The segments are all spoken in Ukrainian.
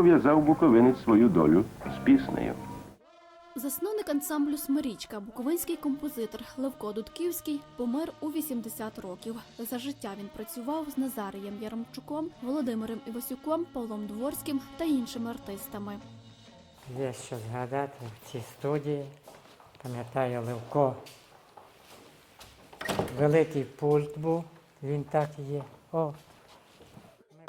пов'язав буковинець свою долю з піснею. Засновник ансамблю Смирічка, буковинський композитор Левко Дудківський, помер у 80 років. За життя він працював з Назарієм Яремчуком, Володимиром Івасюком, Павлом Дворським та іншими артистами. Є що згадати в цій студії. Пам'ятаю, Левко. Великий пульт був, він так і є. О,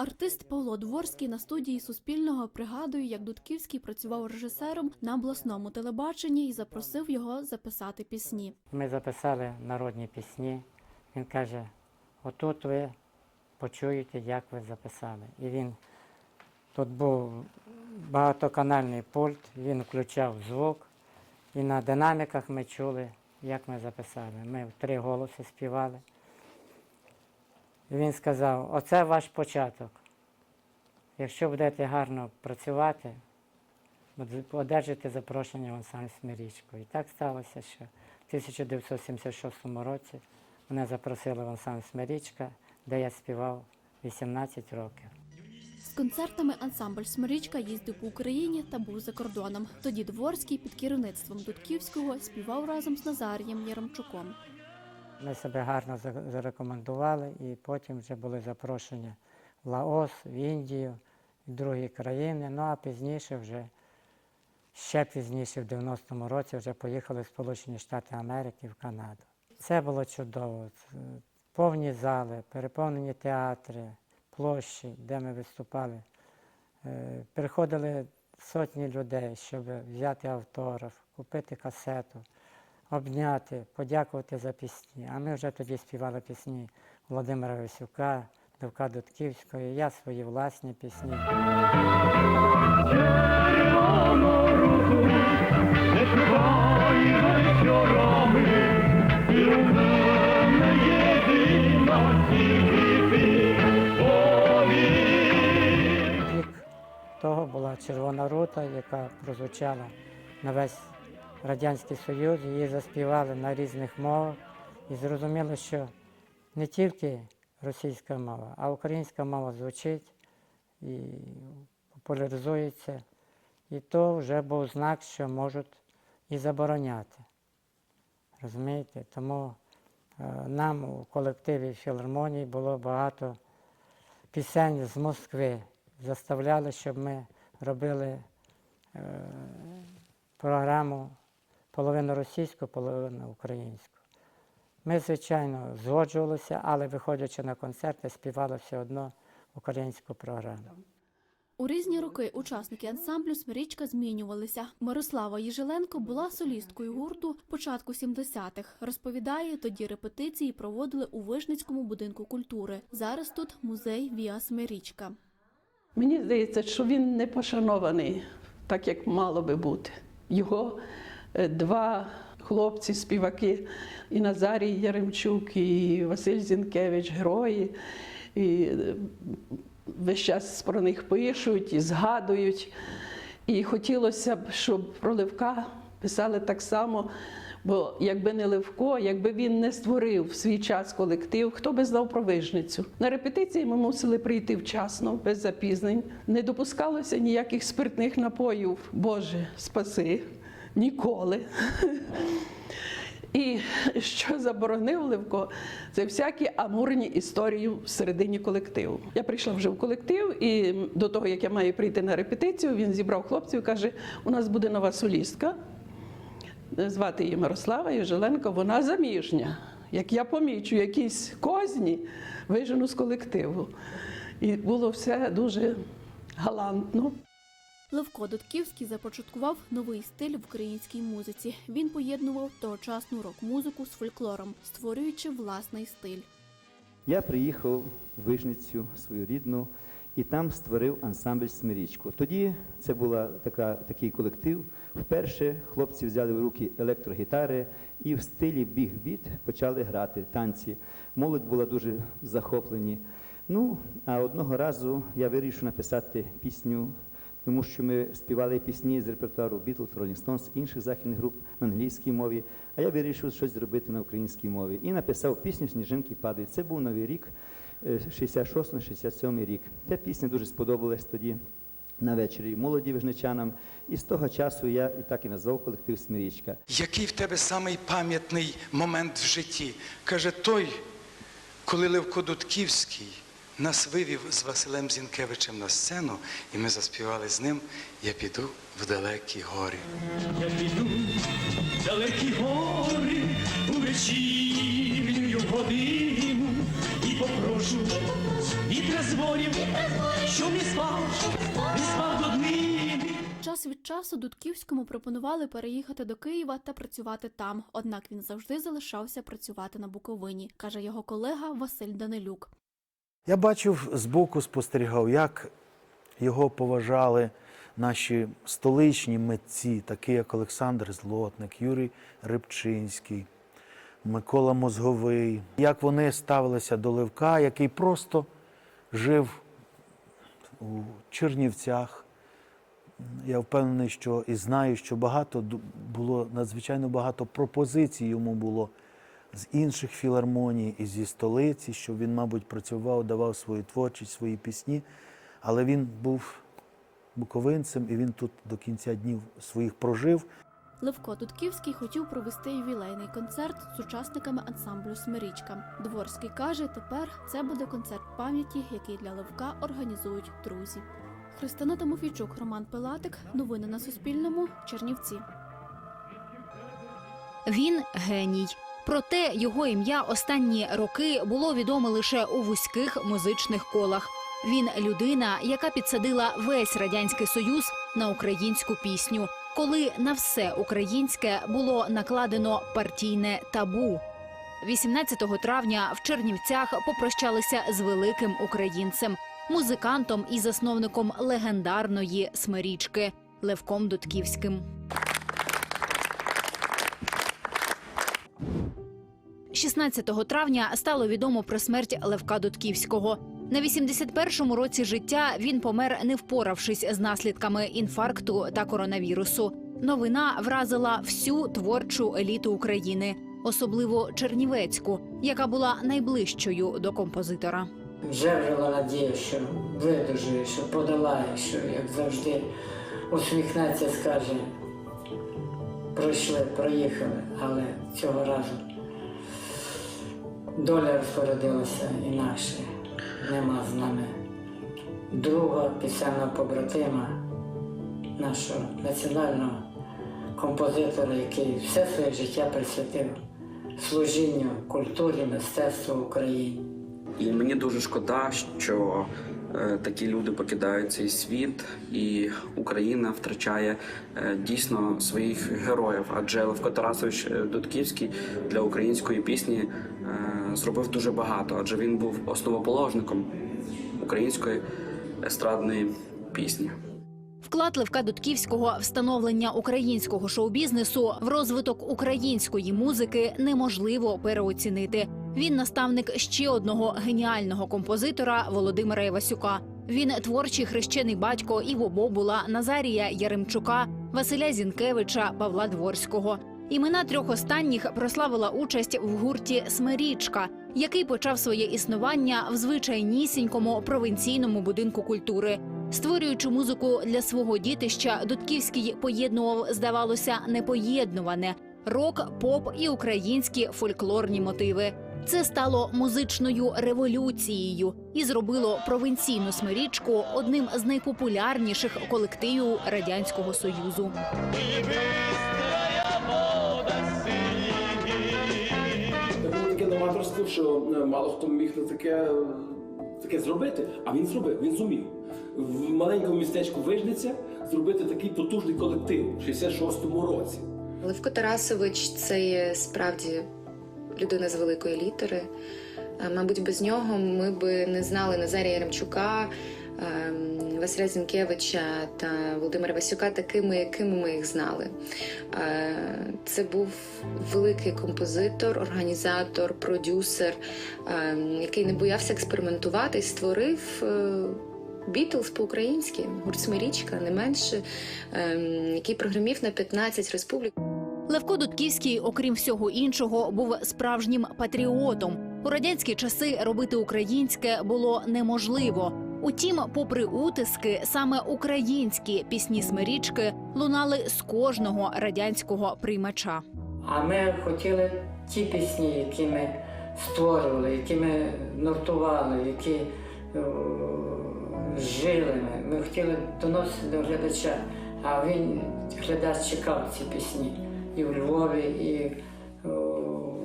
Артист Павло Дворський на студії Суспільного пригадує, як Дудківський працював режисером на обласному телебаченні і запросив його записати пісні. ми записали народні пісні. Він каже, отут ви почуєте, як ви записали. І він тут був багатоканальний пульт, він включав звук, і на динаміках ми чули, як ми записали. Ми в три голоси співали. Він сказав, оце ваш початок. Якщо будете гарно працювати, одержите запрошення в ансамбль Смирічку. І так сталося, що в 1976 році мене запросили в ансамбль Смирічка, де я співав 18 років. З концертами ансамбль Смирічка їздив по Україні та був за кордоном. Тоді Дворський під керівництвом Дудківського співав разом з Назарієм Яремчуком. Ми себе гарно зарекомендували і потім вже були запрошення в Лаос, в Індію, в другі країни. Ну а пізніше вже, ще пізніше, в 90-му році, вже поїхали в Сполучені Штати Америки, в Канаду. Це було чудово. Повні зали, переповнені театри, площі, де ми виступали. Е, Приходили сотні людей, щоб взяти автограф, купити касету обняти, подякувати за пісні. А ми вже тоді співали пісні Володимира Висюка, Довка Дудківського, я свої власні пісні. Того була Червона рута, яка прозвучала на весь Радянський Союз, її заспівали на різних мовах і зрозуміло, що не тільки російська мова, а українська мова звучить і популяризується. І то вже був знак, що можуть і забороняти. Розумієте? Тому е, нам у колективі філармонії було багато пісень з Москви. Заставляли, щоб ми робили е, програму половину російську, половину українську. Ми, звичайно, згоджувалися, але виходячи на концерти, співали все одно українську програму. У різні роки учасники ансамблю Смирічка змінювалися. Мирослава Єжеленко була солісткою гурту початку 70-х. Розповідає, тоді репетиції проводили у Вижницькому будинку культури. Зараз тут музей Віа Смирічка. Мені здається, що він не пошанований, так як мало би бути. Його два хлопці, співаки, і Назарій Яремчук, і Василь Зінкевич, герої. І е, весь час про них пишуть і згадують. І хотілося б, щоб про Левка писали так само. Бо якби не Левко, якби він не створив в свій час колектив, хто би знав про вижницю. На репетиції ми мусили прийти вчасно, без запізнень. Не допускалося ніяких спиртних напоїв. Боже, спаси, ніколи. І що заборонив Левко, це всякі амурні історії всередині колективу. Я прийшла вже в колектив, і до того, як я маю прийти на репетицію, він зібрав хлопців і каже: у нас буде нова солістка. Звати її Мирослава Єжеленко, вона заміжня. Як я помічу якісь козні, вижену з колективу. І було все дуже галантно. Левко Дудківський започаткував новий стиль в українській музиці. Він поєднував тогочасну рок-музику з фольклором, створюючи власний стиль. Я приїхав в Вижницю свою рідну і там створив ансамбль Смирічку. Тоді це був така, такий колектив. Вперше хлопці взяли в руки електрогітари і в стилі біг-біт почали грати танці. Молодь була дуже захоплені. Ну, а одного разу я вирішив написати пісню, тому що ми співали пісні з репертуару Beatles, Rolling Stones, інших західних груп на англійській мові. А я вирішив щось зробити на українській мові. І написав пісню Сніжинки падають. Це був новий рік, е, 66-67 рік. Ця пісня дуже сподобалась тоді на вечорі молоді вижничанам. І з того часу я і так і назвав колектив Смирічка. Який в тебе самий пам'ятний момент в житті? Каже той, коли Левко Дудківський нас вивів з Василем Зінкевичем на сцену, і ми заспівали з ним Я піду в далекі гори. Я піду в далекі гори у вечірню годину і попрошу вітра з ворів, що не спав, не спав до днини. Час від часу Дудківському пропонували переїхати до Києва та працювати там. Однак він завжди залишався працювати на Буковині, каже його колега Василь Данилюк. Я бачив збоку, спостерігав, як його поважали наші столичні митці, такі як Олександр Злотник, Юрій Рибчинський, Микола Мозговий, як вони ставилися до Левка, який просто жив у Чернівцях. Я впевнений, що і знаю, що багато було надзвичайно багато пропозицій йому було з інших філармоній і зі столиці, що він, мабуть, працював, давав свою творчість, свої пісні. Але він був буковинцем і він тут до кінця днів своїх прожив. Левко Дудківський хотів провести ювілейний концерт з учасниками ансамблю Смирічка. Дворський каже, тепер це буде концерт пам'яті, який для Левка організують друзі. Христина Тимофійчук, Роман Пилатик. Новини на Суспільному. Чернівці. Він геній. Проте його ім'я останні роки було відоме лише у вузьких музичних колах. Він людина, яка підсадила весь радянський союз на українську пісню, коли на все українське було накладено партійне табу. 18 травня в Чернівцях попрощалися з великим українцем, музикантом і засновником легендарної смирічки Левком Дудківським. 16 травня стало відомо про смерть Левка Дудківського. На 81-му році життя він помер, не впоравшись з наслідками інфаркту та коронавірусу. Новина вразила всю творчу еліту України, особливо Чернівецьку, яка була найближчою до композитора. Вже жила надія, що видужує, що подолає, що, як завжди, усміхнеться, скаже, пройшли, проїхали, але цього разу доля розпорядилася інакше. Нема з нами друга пісенного побратима, нашого національного композитора, який все своє життя присвятив служінню культурі, мистецтву України. І мені дуже шкода, що е, такі люди покидають цей світ, і Україна втрачає е, дійсно своїх героїв. Адже Левко Тарасович е, Дудківський для української пісні зробив дуже багато, адже він був основоположником української естрадної пісні. Вклад Левка Дудківського в становлення українського шоу-бізнесу в розвиток української музики неможливо переоцінити. Він наставник ще одного геніального композитора Володимира Івасюка. Він творчий хрещений батько Іво Бобула, Назарія Яремчука, Василя Зінкевича, Павла Дворського. Імена трьох останніх прославила участь в гурті Смирічка, який почав своє існування в звичайнісінькому провінційному будинку культури. Створюючи музику для свого дітища, Дудківський поєднував, здавалося, непоєднуване рок, поп і українські фольклорні мотиви. Це стало музичною революцією і зробило провінційну смирічку одним з найпопулярніших колективів радянського союзу. Новаторство, що е, мало хто міг на таке, таке зробити, а він зробив, він зумів. В маленькому містечку Вижниця зробити такий потужний колектив в 66-му році. Левко Тарасович це є справді людина з великої літери. Е, Мабуть, без нього ми би не знали Назарія Яремчука, ем, Василя Зінкевича та Володимира Васюка такими, якими ми їх знали. Е, Це був великий композитор, організатор, продюсер, ем, який не боявся експериментувати і створив. Бітлз по-українськи, гуртсмирічка, не менше, ем, який прогремів на 15 республік. Левко Дудківський, окрім всього іншого, був справжнім патріотом. У радянські часи робити українське було неможливо. Утім, попри утиски, саме українські пісні смирічки лунали з кожного радянського приймача. А ми хотіли ті пісні, які ми створювали, які ми нотували, які е, жили ми. Хотіли доносити до глядача, а він глядач чекав ці пісні і в Львові, і е,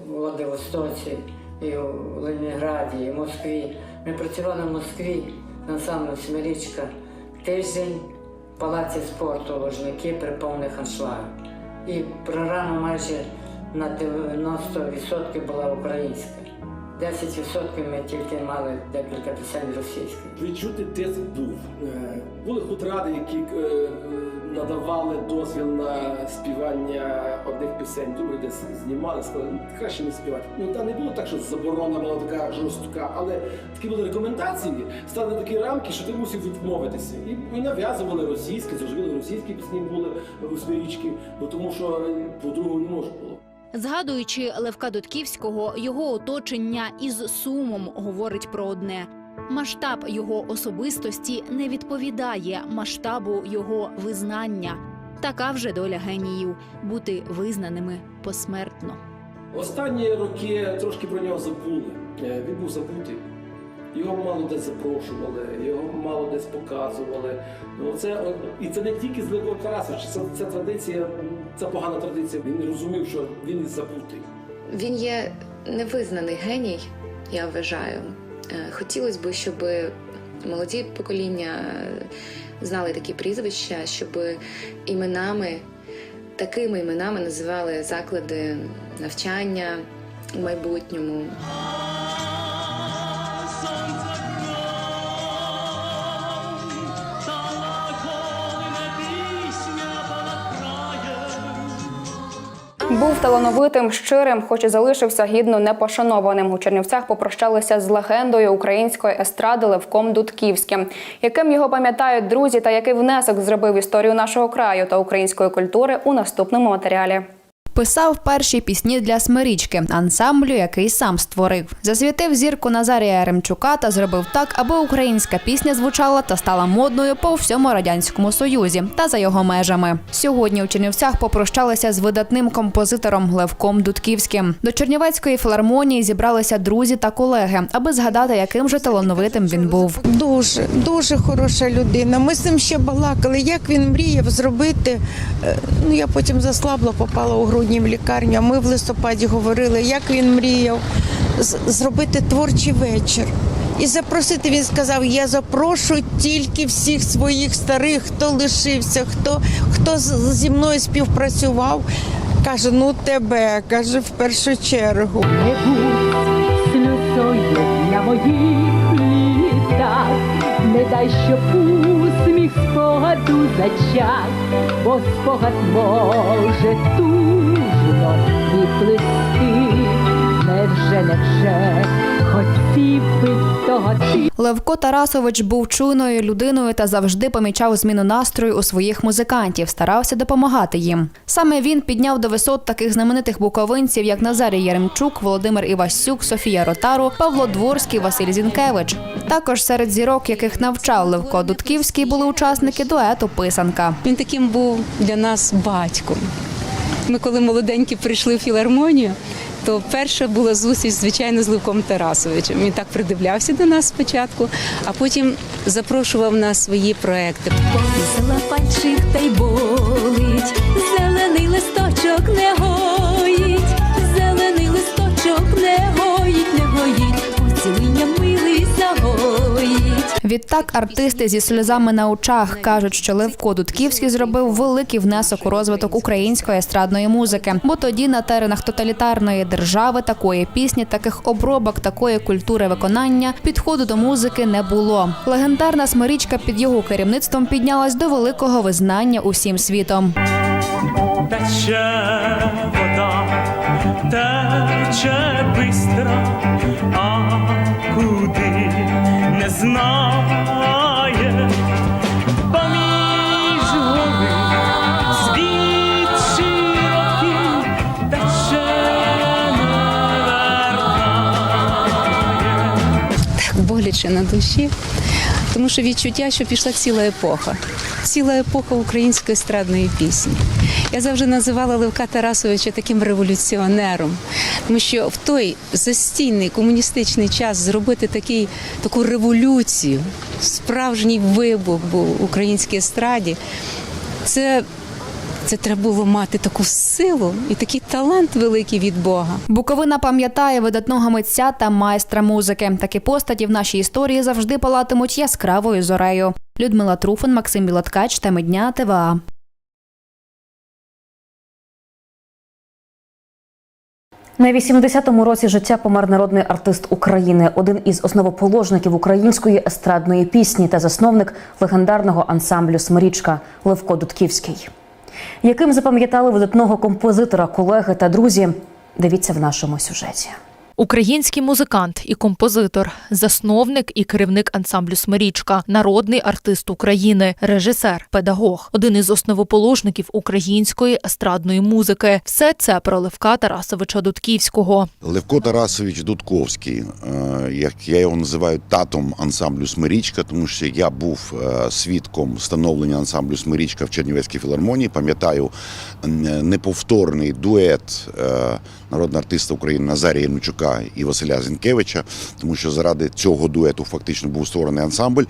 у Владивостоці, і у Ленінграді, і в Москві. Ми працювали в Москві на ансамблі Смирічка тиждень в палаці спорту Лужники при повних аншлагах. І програма майже на 90% була українська. 10% ми тільки мали декілька пісень російських. Відчути тиск був. Е, Були хутради, які е, надавали дозвіл на співання одних пісень, других десь знімали, сказали, «Ну, краще не співати. Ну там не було так, що заборона була така жорстка, але такі були рекомендації, стали такі рамки, що ти мусив відмовитися. І, і нав'язували російські, зрозуміло, російські пісні були у смирічки, бо тому що по-другому не можна було. Згадуючи Левка Дудківського, його оточення із сумом говорить про одне: масштаб його особистості не відповідає масштабу його визнання. Така вже доля геніїв бути визнаними посмертно. Останні роки трошки про нього забули. Е, Він був забутий. Його мало десь запрошували, його мало десь показували. Ну, це, і це не тільки з Левко Тарасовича, це, це традиція, це погана традиція. Він розумів, що він забутий. Він є невизнаний геній, я вважаю. Е, Хотілося б, щоб молоді покоління знали такі прізвища, щоб іменами, такими іменами називали заклади навчання у майбутньому. Був талановитим, щирим, хоч і залишився гідно непошанованим. У Чернівцях попрощалися з легендою української естради Левком Дудківським, яким його пам'ятають друзі та який внесок зробив історію нашого краю та української культури у наступному матеріалі. Писав перші пісні для смирічки, ансамблю, який сам створив. Засвітив зірку Назарія Яремчука та зробив так, аби українська пісня звучала та стала модною по всьому радянському союзі та за його межами. Сьогодні у Чернівцях попрощалися з видатним композитором Левком Дудківським. До Чернівецької філармонії зібралися друзі та колеги, аби згадати, яким же талановитим він був. Дуже, дуже хороша людина. Ми з ним ще балакали, як він мріяв зробити. е, Ну, я потім заслабла, попала у грудні в лікарню. Ми в листопаді говорили, як він мріяв зробити творчий вечір. І запросити, він сказав, я запрошу тільки всіх своїх старих, хто лишився, хто, хто зі мною співпрацював. Каже, ну тебе, каже, в першу чергу. сльозою на моїх літах, не дай, щоб усміх спогаду зачах, бо спогад може тужно Левко Тарасович був чуйною людиною та завжди помічав зміну настрою у своїх музикантів, старався допомагати їм. Саме він підняв до висот таких знаменитих буковинців, як Назарій Яремчук, Володимир Івасюк, Софія Ротару, Павло Дворський, Василь Зінкевич. Також серед зірок, яких навчав Левко Дудківський, були учасники дуету Писанка. Він таким був для нас батьком. Ми, коли молоденькі прийшли в філармонію, то перша була зустріч, звичайно, з Левком Тарасовичем. Він так придивлявся до нас спочатку, а потім запрошував на свої проекти. Повісила пальчик та й болить, зелений листочок не гоїть, Відтак артисти зі сльозами на очах кажуть, що Левко Дудківський зробив великий внесок у розвиток української естрадної музики, бо тоді на теренах тоталітарної держави такої пісні, таких обробок, такої культури виконання підходу до музики не було. Легендарна смирічка під його керівництвом піднялась до великого визнання усім світом. Тече вода, тече бистро, а куди не знає. Поміж гори світ широкий, тече не Так боляче на душі. тому що відчуття, що пішла ціла епоха, ціла епоха української естрадної пісні. Я завжди називала Левка Тарасовича таким революціонером, тому що в той застійний комуністичний час зробити такий, таку революцію, справжній вибух був в українській естраді. Це, це треба було мати таку силу і такий талант великий від Бога. Буковина пам'ятає видатного митця та майстра музики. Такі постаті в нашій історії завжди палатимуть яскравою зорею. Людмила Труфан, Максим Білоткач, теми дня ТВА. На 80-му році життя помер народний артист України, один із основоположників української естрадної пісні та засновник легендарного ансамблю Смирічка Левко Дудківський. Яким запам'ятали видатного композитора, колеги та друзі? Дивіться в нашому сюжеті. Український музикант і композитор, засновник і керівник ансамблю Смирічка, народний артист України, режисер, педагог, один із основоположників української естрадної музики. Все це про Левка Тарасовича Дудківського. Левко Тарасович Дудковський, е, як я його називаю татом ансамблю Смирічка, тому що я був е, свідком встановлення ансамблю Смирічка в Чернівецькій філармонії. Пам'ятаю неповторний дует е, народного артиста України Назарія Янучука і Василя Зінкевича, тому що заради цього дуету фактично був створений ансамбль.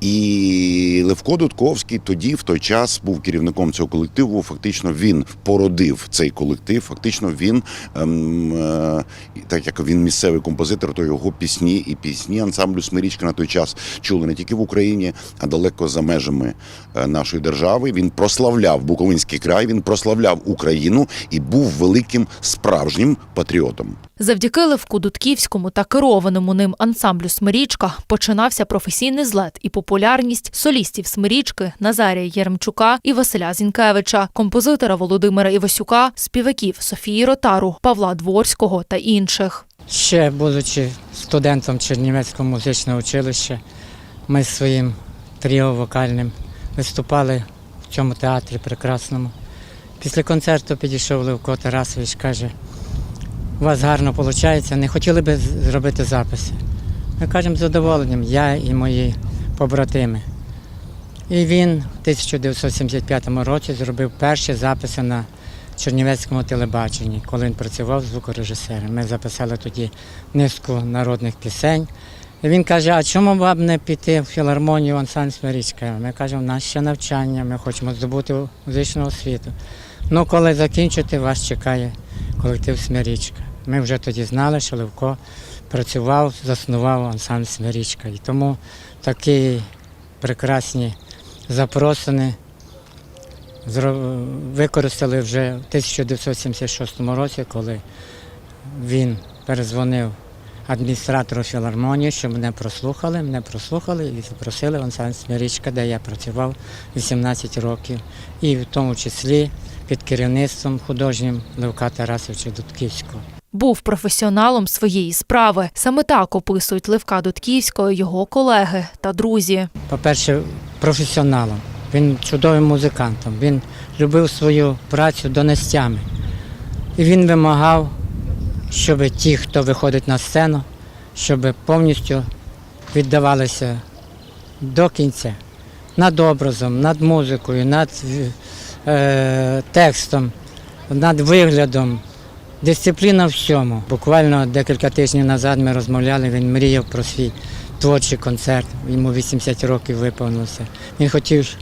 І Левко Дудковський тоді, в той час, був керівником цього колективу. Фактично він породив цей колектив. Фактично він, ем, е, так як він місцевий композитор, то його пісні і пісні ансамблю Смирічка на той час чули не тільки в Україні, а далеко за межами е, нашої держави. Він прославляв Буковинський край, він прославляв Україну і був великим справжнім патріотом. Завдяки Левку Дудківському та керованому ним ансамблю Смирічка починався професійний злет і популярність солістів Смирічки Назарія Єремчука і Василя Зінкевича, композитора Володимира Івасюка, співаків Софії Ротару, Павла Дворського та інших. Ще будучи студентом Чернівецького музичного училища, ми своїм тріо вокальним виступали в цьому театрі прекрасному. Після концерту підійшов Левко Тарасович, каже, у вас гарно виходить, не хотіли би зробити записи. Ми кажемо з задоволенням, я і мої побратими. І він в 1975 році зробив перші записи на Чернівецькому телебаченні, коли він працював звукорежисером. Ми записали тоді низку народних пісень. І він каже, а чому б не піти в філармонію ансамбль Смирічка? Ми кажемо, у нас ще навчання, ми хочемо здобути музичну освіту. Ну, коли закінчите, вас чекає колектив Смирічка. Ми вже тоді знали, що Левко працював, заснував ансамбль Смирічка. І тому такі прекрасні запросини використали вже в 1976 році, коли він перезвонив адміністратору філармонії, що мене прослухали, мене прослухали і запросили в ансамбль Смирічка, де я працював 18 років, і в тому числі під керівництвом художнім Левка Тарасовича Дудківського. Був професіоналом своєї справи. Саме так описують Левка Дудківського його колеги та друзі. По-перше, професіоналом. Він чудовим музикантом. Він любив свою працю донестями. І він вимагав, щоб ті, хто виходить на сцену, щоб повністю віддавалися до кінця над образом, над музикою, над е, текстом, над виглядом. Дисципліна в всьому. Буквально декілька тижнів назад ми розмовляли, він мріяв про свій творчий концерт. Йому 80 років виповнилося. Він хотів,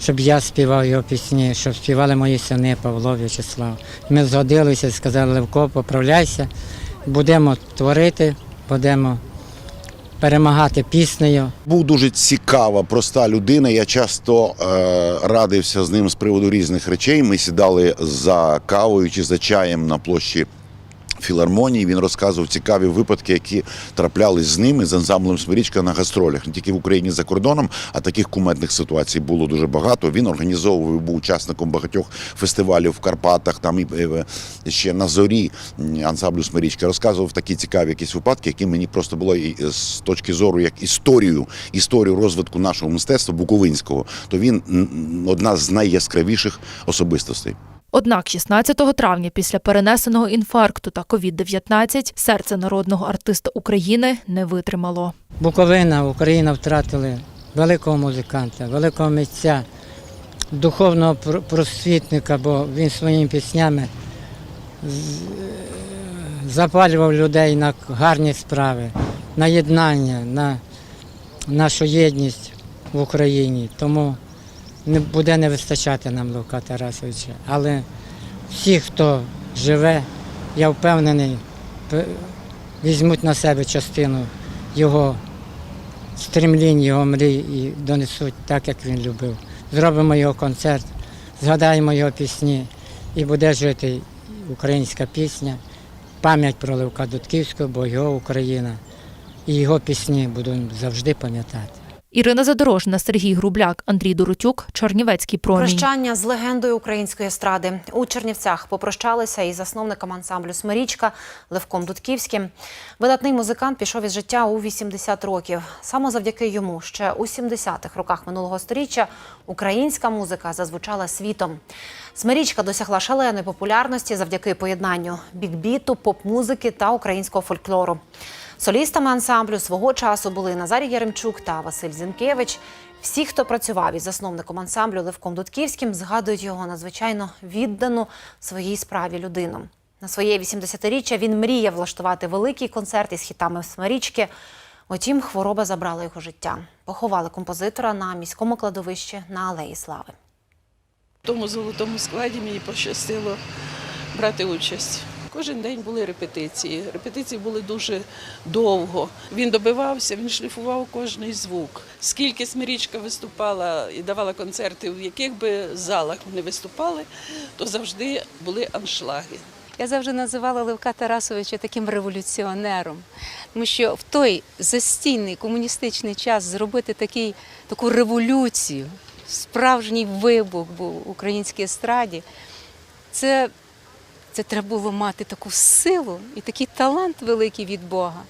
щоб я співав його пісні, щоб співали мої сини Павло В'ячеслав. Ми згодилися сказали, Левко, поправляйся, будемо творити, будемо перемагати піснею. Був дуже цікава, проста людина. Я часто е, радився з ним з приводу різних речей. Ми сідали за кавою чи за чаєм на площі. Філармонії він розказував цікаві випадки, які траплялись з ними з ансамблем Смирічка на гастролях не тільки в Україні за кордоном, а таких куметних ситуацій було дуже багато. Він організовував, був учасником багатьох фестивалів в Карпатах, там і е, ще на зорі ансамблю Смирічка. Розказував такі цікаві якісь випадки, які мені просто було і е, з точки зору як історію, історію розвитку нашого мистецтва буковинського. То він одна з найяскравіших особистостей. Однак 16 травня після перенесеного інфаркту та COVID-19 серце народного артиста України не витримало. Буковина, Україна втратили великого музиканта, великого митця, духовного просвітника, бо він своїми піснями запалював людей на гарні справи, на єднання, на нашу єдність в Україні. Тому не буде не вистачати нам Лука Тарасовича. Але всі, хто живе, я впевнений, візьмуть на себе частину його стремлінь, його мрій і донесуть так, як він любив. Зробимо його концерт, згадаємо його пісні і буде жити українська пісня, пам'ять про Левка Дудківського, бо його Україна і його пісні будемо завжди пам'ятати. Ірина Задорожна, Сергій Грубляк, Андрій Доротюк, Чернівецький промінь. Прощання з легендою української естради у Чернівцях попрощалися із засновником ансамблю Смирічка Левком Дудківським. Видатний музикант пішов із життя у 80 років. Саме завдяки йому ще у 70-х роках минулого століття українська музика зазвучала світом. Смирічка досягла шаленої популярності завдяки поєднанню бікбіту, поп-музики та українського фольклору. Солістами ансамблю свого часу були Назарій Яремчук та Василь Зінкевич. Всі, хто працював із засновником ансамблю Левком Дудківським, згадують його надзвичайно віддану своїй справі людину. На своє 80-річчя він мріяв влаштувати великий концерт із хітами Смирічки. Утім, хвороба забрала його життя. Поховали композитора на міському кладовищі на Алеї Слави. В тому золотому складі мені пощастило брати участь. Кожен день були репетиції. Репетиції були дуже довго. Він добивався, він шліфував кожний звук. Скільки Смирічка виступала і давала концерти, в яких би залах не виступали, то завжди були аншлаги. Я завжди називала Левка Тарасовича таким революціонером, тому що в той застійний комуністичний час зробити такий, таку революцію, справжній вибух був в українській естраді, це, це треба було мати таку силу і такий талант великий від Бога.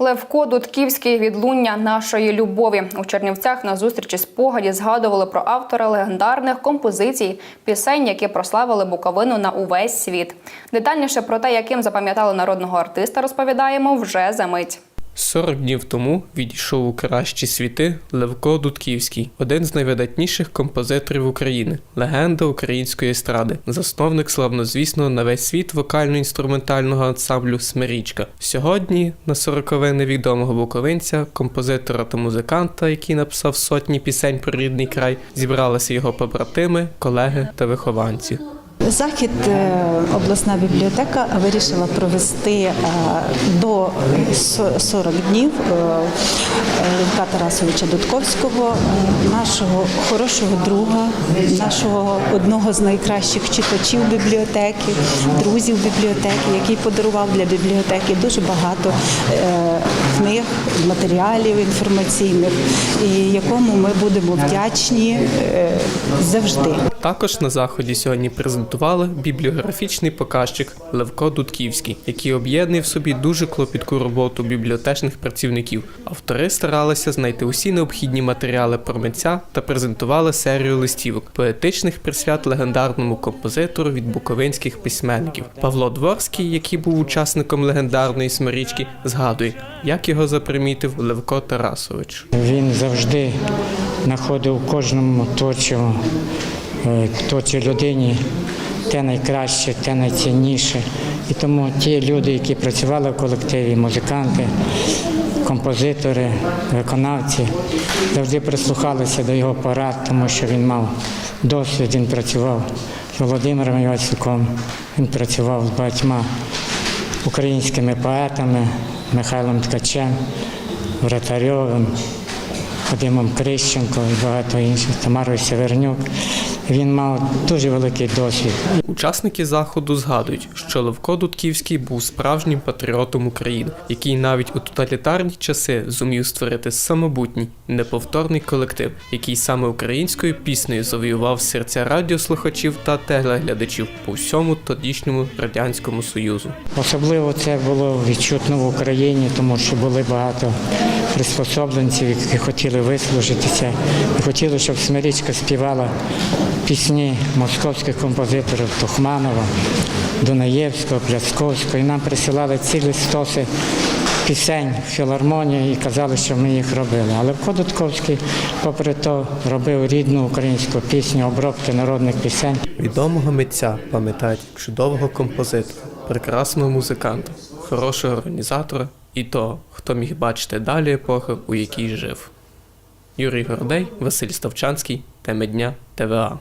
Левко Дудківський відлуння нашої любові у Чернівцях на зустрічі спогаді згадували про автора легендарних композицій, пісень, які прославили Буковину на увесь світ. Детальніше про те, яким запам'ятали народного артиста, розповідаємо вже за мить. 40 днів тому відійшов у кращі світи Левко Дудківський, один з найвидатніших композиторів України, легенда української естради, засновник славнозвісного на весь світ вокально-інструментального ансамблю Смирічка. Сьогодні на сороковини відомого буковинця, композитора та музиканта, який написав сотні пісень про рідний край, зібралися його побратими, колеги та вихованці. Захід е, обласна бібліотека вирішила провести е, до 40 днів е, Левка Тарасовича Дудковського, нашого хорошого друга, нашого одного з найкращих читачів бібліотеки, друзів бібліотеки, який подарував для бібліотеки дуже багато книг, матеріалів інформаційних, і якому ми будемо вдячні завжди. Також на заході сьогодні презентували бібліографічний показчик Левко Дудківський, який об'єднує в собі дуже клопітку роботу бібліотечних працівників. Автори старалися знайти усі необхідні матеріали про митця та презентували серію листівок, поетичних присвят легендарному композитору від буковинських письменників. Павло Дворський, який був учасником легендарної смирічки, згадує, як його запримітив Левко Тарасович. Він завжди знаходив кожному творчому е, творчій людині те найкраще, те найцінніше. І тому ті люди, які працювали в колективі, музиканти, композитори, виконавці, завжди прислухалися до його порад, тому що він мав досвід, він працював з Володимиром Івасюком, він працював з багатьма українськими поетами, Михайлом Ткачем, Вратарьовим, Вадимом Крищенко і багато інших, Тамарою Севернюк. Він мав дуже великий досвід. Учасники заходу згадують, що Левко Дудківський був справжнім патріотом України, який навіть у тоталітарні часи зумів створити самобутній, неповторний колектив, який саме українською піснею завоював серця радіослухачів та телеглядачів по всьому тодішньому радянському союзу. Особливо це було відчутно в Україні, тому що були багато приспособленців, які хотіли вислужитися, хотіли, щоб Смирічка співала пісні московських композиторів Тухманова, Дунаєвського, Плясковського. І нам присилали цілі стоси пісень в філармонію і казали, що ми їх робили. Але Левко Дудковський, попри то, робив рідну українську пісню, обробки народних пісень. Відомого митця пам'ятають чудового композитора, прекрасного музиканта, хорошого організатора і того, хто міг бачити далі епохи, у якій жив. Юрій Гордей, Василь Ставчанський, Теми дня, ТВА.